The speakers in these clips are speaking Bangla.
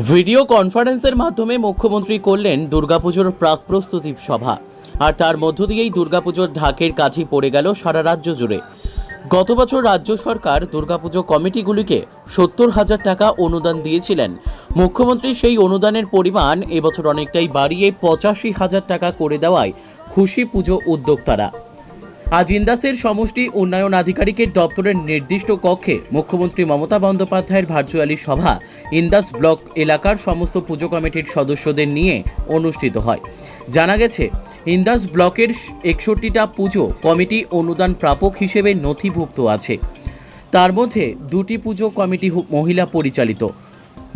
ভিডিও কনফারেন্সের মাধ্যমে মুখ্যমন্ত্রী করলেন দুর্গাপুজোর প্রাক প্রস্তুতি সভা। আর তার মধ্য দিয়েই দুর্গাপুজোর ঢাকের কাঠি পড়ে গেল সারা রাজ্য জুড়ে। গত বছর রাজ্য সরকার দুর্গাপুজো কমিটিগুলিকে সত্তর হাজার টাকা অনুদান দিয়েছিলেন। মুখ্যমন্ত্রী সেই অনুদানের পরিমাণ এবছর অনেকটাই বাড়িয়ে পঁচাশি হাজার টাকা করে দেওয়ায় খুশি পুজো উদ্যোক্তারা। আজ ইন্দাসের সমষ্টি উন্নয়ন আধিকারিকের দপ্তরের নির্দিষ্ট কক্ষে মুখ্যমন্ত্রী মমতা বন্দ্যোপাধ্যায়ের ভার্চুয়ালি সভা ইন্দাস ব্লক এলাকার সমস্ত পুজো কমিটির সদস্যদের নিয়ে অনুষ্ঠিত হয়। জানা গেছে, ইন্দাস ব্লকের একষট্টিটা পুজো কমিটি অনুদান প্রাপক হিসেবে নথিভুক্ত আছে। তার মধ্যে দুটি পুজো কমিটি মহিলা পরিচালিত।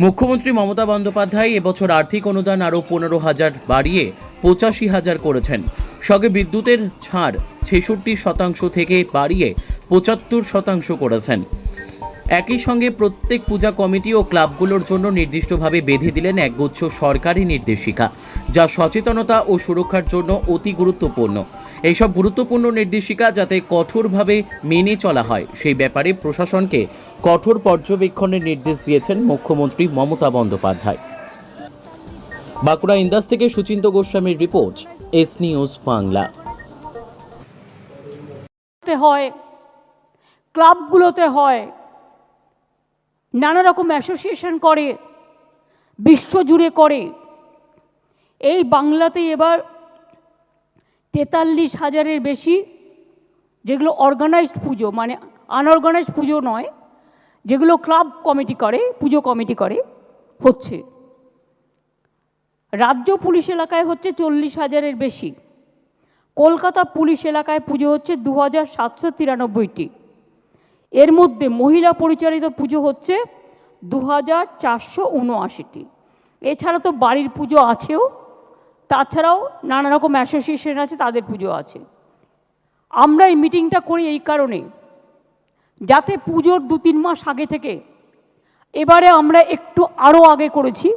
মুখ্যমন্ত্রী মমতা বন্দ্যোপাধ্যায় এবছর আর্থিক অনুদান আরও পনেরো হাজার বাড়িয়ে পঁচাশি হাজার করেছেন। সঙ্গে বিদ্যুতের ছাড় ছেষট্টি শতাংশ থেকে বাড়িয়ে পঁচাত্তর শতাংশ করেছেন। একই সঙ্গে প্রত্যেক পূজা কমিটি ও ক্লাবগুলোর জন্য নির্দিষ্টভাবে বেঁধে দিলেন একগুচ্ছ সরকারি নির্দেশিকা, যা সচেতনতা ও সুরক্ষার জন্য অতি গুরুত্বপূর্ণ। এইসব গুরুত্বপূর্ণ নির্দেশিকা যাতে কঠোরভাবে মেনে চলা হয়, সেই ব্যাপারে প্রশাসনকে কঠোর পর্যবেক্ষণের নির্দেশ দিয়েছেন মুখ্যমন্ত্রী মমতা বন্দ্যোপাধ্যায়। বাঁকুড়া ইন্দাস থেকে সুচিন্ত গোস্বামীর রিপোর্ট, এস নিউজ বাংলা। তে হয়, ক্লাবগুলোতে হয় নানা রকম অ্যাসোসিয়েশন করে, বিশ্বজুড়ে করে। এই বাংলাতে এবার তেতাল্লিশ হাজারের বেশি যেগুলো অর্গানাইজড পুজো মানে আনঅর্গানাইজড পুজো নয়, যেগুলো ক্লাব কমিটি করে, পুজো কমিটি করে, হচ্ছে। রাজ্য পুলিশ এলাকায় হচ্ছে চল্লিশ হাজারের বেশি। কলকাতা পুলিশ এলাকায় পুজো হচ্ছে দু হাজার সাতশো তিরানব্বইটি। এর মধ্যে মহিলা পরিচালিত পুজো হচ্ছে দু হাজার চারশো উনআশিটি। এছাড়া তো বাড়ির পুজো আছেও, তাছাড়াও নানা রকম অ্যাসোসিয়েশন আছে, তাদের পুজো আছে। আমরা এই মিটিংটা করি এই কারণে, যাতে পুজোর দু তিন মাস আগে থেকে, এবারে আমরা একটু আরও আগে করেছি,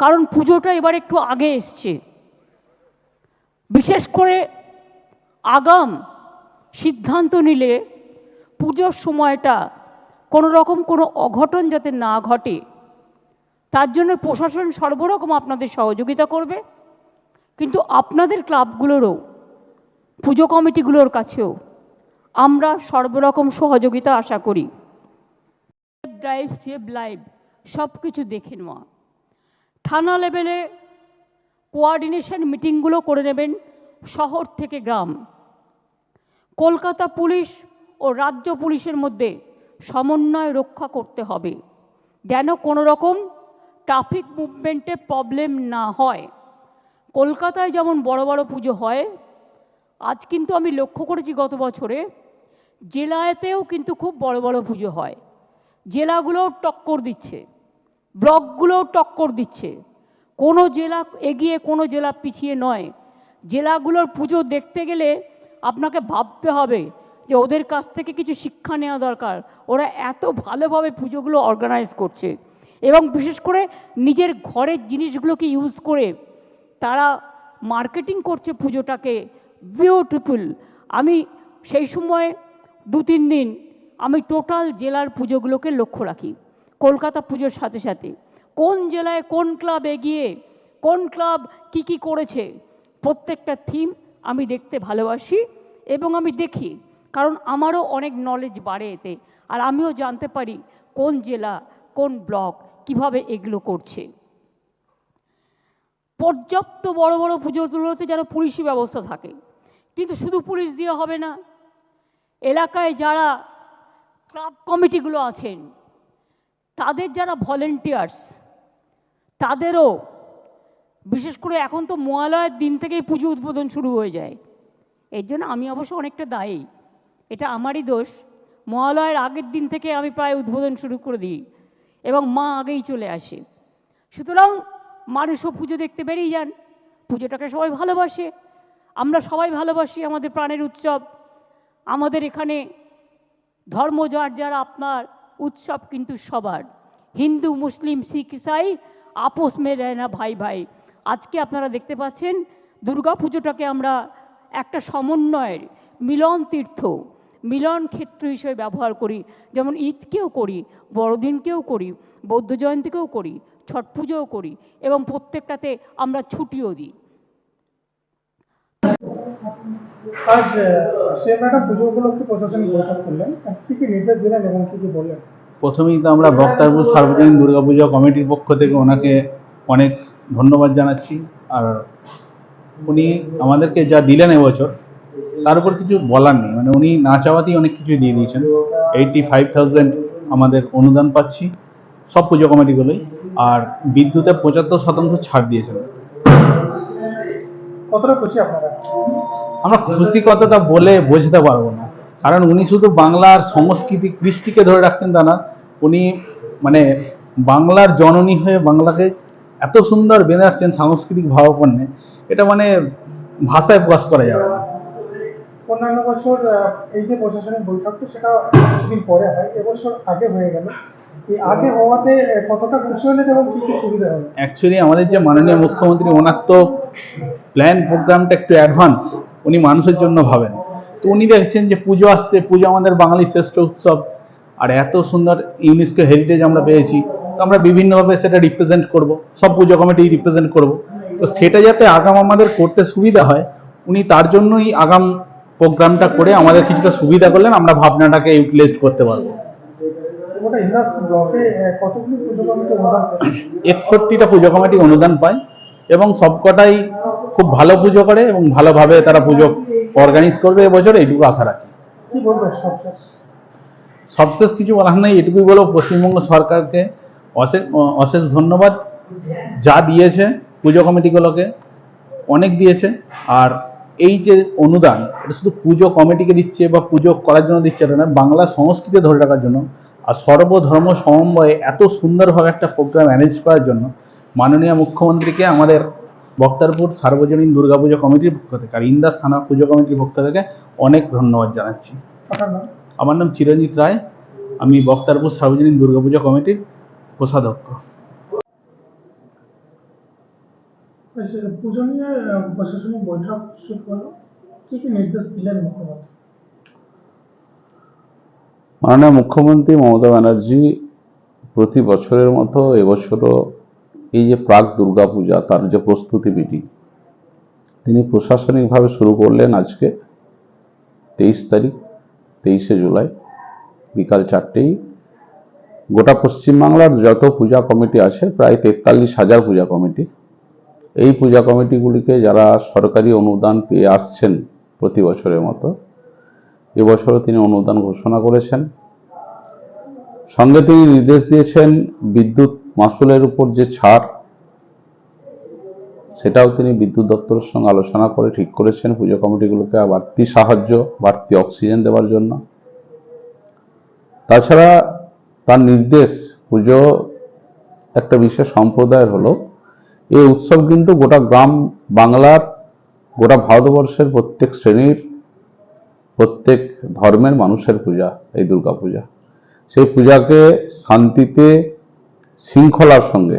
কারণ পুজোটা এবার একটু আগে এসছে। বিশেষ করে আগাম সিদ্ধান্ত নিলে পুজোর সময়টা কোনো রকম কোনো অঘটন যাতে না ঘটে, তার জন্য প্রশাসন সর্বরকম আপনাদের সহযোগিতা করবে। কিন্তু আপনাদের ক্লাবগুলোরও, পুজো কমিটিগুলোর কাছেও আমরা সর্বরকম সহযোগিতা আশা করি। ড্রাইভ সেভ লাইভ সব কিছু দেখে নেওয়া। থানা লেভেলে কোয়ার্ডিনেশন মিটিংগুলো করে নেবেন শহর থেকে গ্রাম। কলকাতা পুলিশ ও রাজ্য পুলিশের মধ্যে সমন্বয় রক্ষা করতে হবে, যেন কোনো রকম ট্রাফিক মুভমেন্টে প্রবলেম না হয়। কলকাতায় যেমন বড় বড় পুজো হয়, আজ কিন্তু আমি লক্ষ্য করেছি গত বছরে জেলাতেও কিন্তু খুব বড় বড় পুজো হয়। জেলাগুলোও টক্কর দিচ্ছে, ব্লকগুলোও টক্কর দিচ্ছে। কোনো জেলা এগিয়ে কোনো জেলা পিছিয়ে নয়। জেলাগুলোর পুজো দেখতে গেলে আপনাকে ভাবতে হবে যে ওদের কাছ থেকে কিছু শিক্ষা নেওয়া দরকার। ওরা এত ভালোভাবে পুজোগুলো অর্গানাইজ করছে এবং বিশেষ করে নিজের ঘরের জিনিসগুলোকে ইউজ করে তারা মার্কেটিং করছে পুজোটাকে বিউটিফুল আমি সেই সময় দু তিন দিন আমি টোটাল জেলার পুজোগুলোকে লক্ষ্য রাখি। কলকাতা পুজোর সাথে সাথে। কোন জেলায় কোন ক্লাব এগিয়ে, কোন ক্লাব কি কি করেছে, প্রত্যেকটা থিম আমি দেখতে ভালোবাসি এবং আমি দেখি, কারণ আমারও অনেক নলেজ বাড়ে এতে। আর আমিও জানতে পারি কোন জেলা, কোন ব্লক কীভাবে এগুলো করছে। পর্যাপ্ত বড় বড় পুজোগুলোতে যেন পুলিশি ব্যবস্থা থাকে, কিন্তু শুধু পুলিশ দিয়ে হবে না। এলাকায় যারা ক্লাব কমিটিগুলো আছেন, তাদের যারা ভলেন্টিয়ার্স তাদেরও, বিশেষ করে এখন তো মহালয়ের দিন থেকেই পুজো উদ্বোধন শুরু হয়ে যায়। এর জন্য আমি অবশ্য অনেকটা দায়ী। এটা আমারই দোষ। মহালয়ের আগের দিন থেকে আমি প্রায় উদ্বোধন শুরু করে দিই এবং মা আগেই চলে আসে। সুতরাং মানুষও পুজো দেখতে বেরিয়ে যান। পুজোটাকে সবাই ভালোবাসে। আমরা সবাই ভালোবাসি আমাদের প্রাণের উৎসব। আমাদের এখানে ধর্ম যার যার আপনার উৎসব কিন্তু সবার। হিন্দু, মুসলিম, শিখ, ইসাই আপোষ মে রয় না ভাই ভাই। আজকে আপনারা দেখতে পাচ্ছেন, দুর্গা পুজোটাকে আমরা একটা সমন্বয়ের মিলন তীর্থ, মিলন ক্ষেত্র হিসেবে ব্যবহার করি। যেমন ঈদকেও করি, বড়দিনকেও করি, বৌদ্ধ জয়ন্তীকেও করি, ছট পুজোও করি এবং প্রত্যেকটাতে আমরা ছুটিও দিই। আজ সে ম্যাডাম পুজো উপলক্ষে প্রশাসনিক বৈঠক করলেন। কি কি নির্দেশ দিলেন এবং কি কি বললেন? প্রথমেই তো আমরা বক্তারপুর সার্বজনীন দুর্গাপূজা কমিটির পক্ষ থেকে ওনাকে অনেক ধন্যবাদ জানাচ্ছি। আর উনি আমাদেরকে যা দিলেন এবছর তার উপর কিছু বলার নেই। মানে উনি না চাওয়াতেই অনেক কিছু দিয়ে দিয়েছেন। এইটটি ফাইভ থাউজেন্ড আমাদের অনুদান পাচ্ছি সব পুজো কমিটিগুলোই। আর বিদ্যুতে পঁচাত্তর শতাংশ ছাড় দিয়েছেন। কতটা খুশি আপনারা? আমরা খুশি কতটা বলে বোঝাতে পারব না। কারণ উনি শুধু বাংলার সংস্কৃতি কৃষ্টিকে ধরে রাখছেন তা না উনি মানে বাংলার জননী হয়ে বাংলাকে এত সুন্দর বেঁধে রাখছেন সাংস্কৃতিক ভাবাপন্নে এটা মানে ভাষায় প্রকাশ করা যাবে না। অন্যান্য বছর এই যে প্রশাসনিক বৈঠকটা সেটা কিছুদিন পরে হয় এবছর আগে হয়ে গেল। আগে হওয়াতে কতটা খুশি হলেন এবং কি কি সুবিধা হলো? অ্যাকচুয়ালি আমাদের যে মাননীয় মুখ্যমন্ত্রী ওনার তো প্ল্যান প্রোগ্রামটা একটু অ্যাডভান্স উনি মানুষের জন্য ভাবেন। উনি দেখছেন যে পুজো আসছে পুজো আমাদের বাঙালির শ্রেষ্ঠ উৎসব। আর এত সুন্দর ইউনেস্কো হেরিটেজ আমরা পেয়েছি। তো আমরা বিভিন্নভাবে সেটা রিপ্রেজেন্ট করব সব পুজো কমিটি রিপ্রেজেন্ট করব। তো সেটা যাতে আগাম আমাদের করতে সুবিধা হয় উনি তার জন্যই আগাম প্রোগ্রামটা করে আমাদের কিছুটা সুবিধা করলেন আমরা ভাবনাটাকে ইউটিলাইজ করতে পারব। একষট্টিটা পুজো কমিটি অনুদান পায়। এবং সবকটাই খুব ভালো পুজো করে এবং ভালোভাবে তারা পুজো অর্গানাইজ করবে এবছর এইটুকু আশা রাখি। সবশেষ? কিছু বলার নেই এটুকুই বলব পশ্চিমবঙ্গ সরকারকে অশেষ অশেষ ধন্যবাদ। যা দিয়েছে পুজো কমিটিগুলোকে অনেক দিয়েছে। আর এই যে অনুদান এটা শুধু পুজো কমিটিকে দিচ্ছে বা পুজো করার জন্য দিচ্ছে এটা না বাংলা সংস্কৃতি ধরে রাখার জন্য আর সর্বধর্ম সমন্বয়ে এত সুন্দরভাবে একটা প্রোগ্রাম অ্যারেঞ্জ করার জন্য মাননীয় মুখ্যমন্ত্রীকে আমাদের বক্তারপুর সার্বজনীন দুর্গাপুজো কমিটির পক্ষ থেকে আর ইন্দাস থানা পুজো কমিটির পক্ষ থেকে অনেক ধন্যবাদ জানাচ্ছি। আমার নাম চিরঞ্জিত রায়। আমি বক্তারপুর সার্বজনীন দুর্গাপূজা কমিটির কোষাধ্যক্ষ। পুজো নিয়ে প্রশাসনিক বৈঠক শুরু করল। কি কি নির্দেশ দিলেন মুখ্যমন্ত্রী? মাননীয় মুখ্যমন্ত্রী মমতা ব্যানার্জি প্রতি বছরের মতো এবছরও এই যে প্রাক দুর্গাপূজা তার যে প্রস্তুতি মিটিং তিনি প্রশাসনিকভাবে শুরু করলেন আজকে তেইশ তারিখ, তেইশে জুলাই, বিকাল চারটেই। গোটা পশ্চিমবাংলার যত পূজা কমিটি আছে, প্রায় তেতাল্লিশ হাজার পূজা কমিটি। এই পূজা কমিটিগুলিকে যারা সরকারি অনুদান পেয়ে আসছেন প্রতি বছরের মতো, এবছরও তিনি অনুদান ঘোষণা করেছেন। সঙ্গে তিনি নির্দেশ দিয়েছেন বিদ্যুৎ মাসুলের উপর যে ছাড়, সেটাও তিনি বিদ্যুৎ দপ্তরের সঙ্গে আলোচনা করে ঠিক করেছেন। পুজো কমিটিগুলোকে বাড়তি সাহায্য, বাড়তি অক্সিজেন দেওয়ার জন্য। তাছাড়া তার নির্দেশ, পুজো একটা বিশেষ সম্প্রদায়ের হলো, এই উৎসব কিন্তু গোটা গ্রাম বাংলার, গোটা ভারতবর্ষের প্রত্যেক শ্রেণির, প্রত্যেক ধর্মের মানুষের পূজা, এই দুর্গা পূজা সেই পূজাকে শান্তিতে শৃঙ্খলার সঙ্গে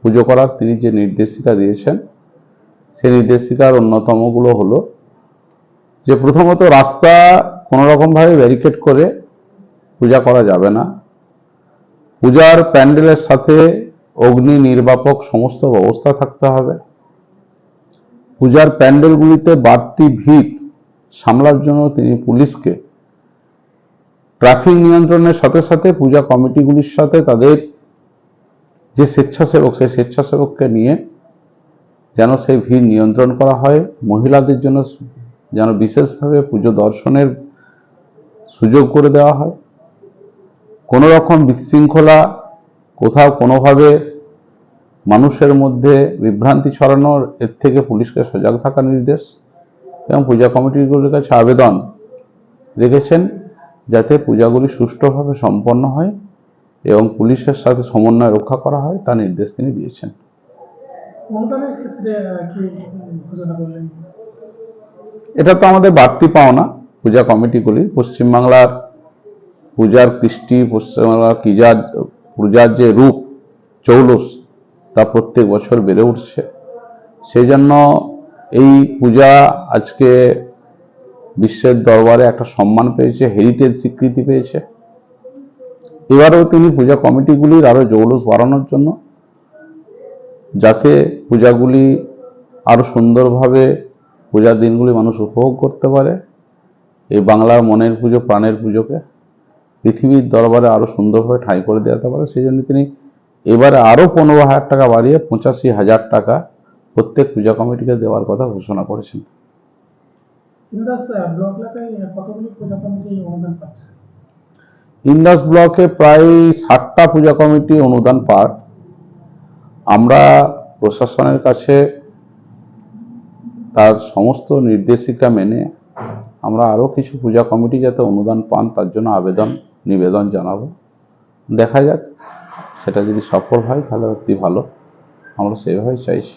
পুজো করার তিনি যে নির্দেশিকা দিয়েছেন, সেই নির্দেশিকার অন্যতমগুলো হলো যে প্রথমত রাস্তা কোনো রকমভাবে ব্যারিকেড করে পূজা করা যাবে না। পূজার প্যান্ডেলের সাথে অগ্নি নির্বাপক সমস্ত ব্যবস্থা থাকতে হবে। পূজার প্যান্ডেলগুলিতে বাড়তি ভিড় সামলার জন্য তিনি পুলিশকে ট্রাফিক নিয়ন্ত্রণের সাথে সাথে পূজা কমিটিগুলির সাথে তাদের যে স্বেচ্ছাসেবক, সেই স্বেচ্ছাসেবককে নিয়ে যেন সেই ভিড় নিয়ন্ত্রণ করা হয়। মহিলাদের জন্য যেন বিশেষভাবে পুজো দর্শনের সুযোগ করে দেওয়া হয়। কোনো রকম বিশৃঙ্খলা কোথাও কোনোভাবে মানুষের মধ্যে বিভ্রান্তি ছড়ানোর, এর থেকে পুলিশকে সজাগ থাকার নির্দেশ এবং পূজা কমিটিগুলির কাছে আবেদন রেখেছেন যাতে পূজাগুলি সুষ্ঠুভাবে সম্পন্ন হয়। এবং পুলিশের সাথে সমন্বয় রক্ষা করা হয় তা নির্দেশ তিনি দিয়েছেন। এটা তো আমাদের বাড়তি পাওনা পূজা কমিটিগুলি। পশ্চিমবাংলার পূজার কৃষ্টি পশ্চিমবাংলার কিজার পূজার যে রূপ চৌলস তা প্রত্যেক বছর বেড়ে উঠছে। সেই জন্য এই পূজা আজকে বিশ্বের দরবারে একটা সম্মান পেয়েছে হেরিটেজ স্বীকৃতি পেয়েছে। এবারেও তিনি পূজা কমিটিগুলির আরও জৌলুস বাড়ানোর জন্য, যাতে পূজাগুলি আরও সুন্দরভাবে পূজার দিনগুলি মানুষ উপভোগ করতে পারে। এই বাংলার মনের পুজো, প্রাণের পুজোকে পৃথিবীর দরবারে আরও সুন্দরভাবে ঠাঁই করে দেওয়াতে পারে। সেই জন্য তিনি এবারে আরও পনেরো হাজার টাকা বাড়িয়ে পঁচাশি হাজার টাকা প্রত্যেক পূজা কমিটিকে দেওয়ার কথা ঘোষণা করেছেন। কতগুলি পূজা কমিটি অনুদান পাচ্ছে? ইন্দাস ব্লকে প্রায় ষাটটা পূজা কমিটি অনুদান পায় আমরা প্রশাসনের কাছে তার সমস্ত নির্দেশিকা মেনে আমরা আরও কিছু পূজা কমিটি যাতে অনুদান পান, তার জন্য আবেদন, নিবেদন জানাব। দেখা যাক, সেটা যদি সফল হয়, তাহলে অতি ভালো। আমরা সেইভাবে চাইছি।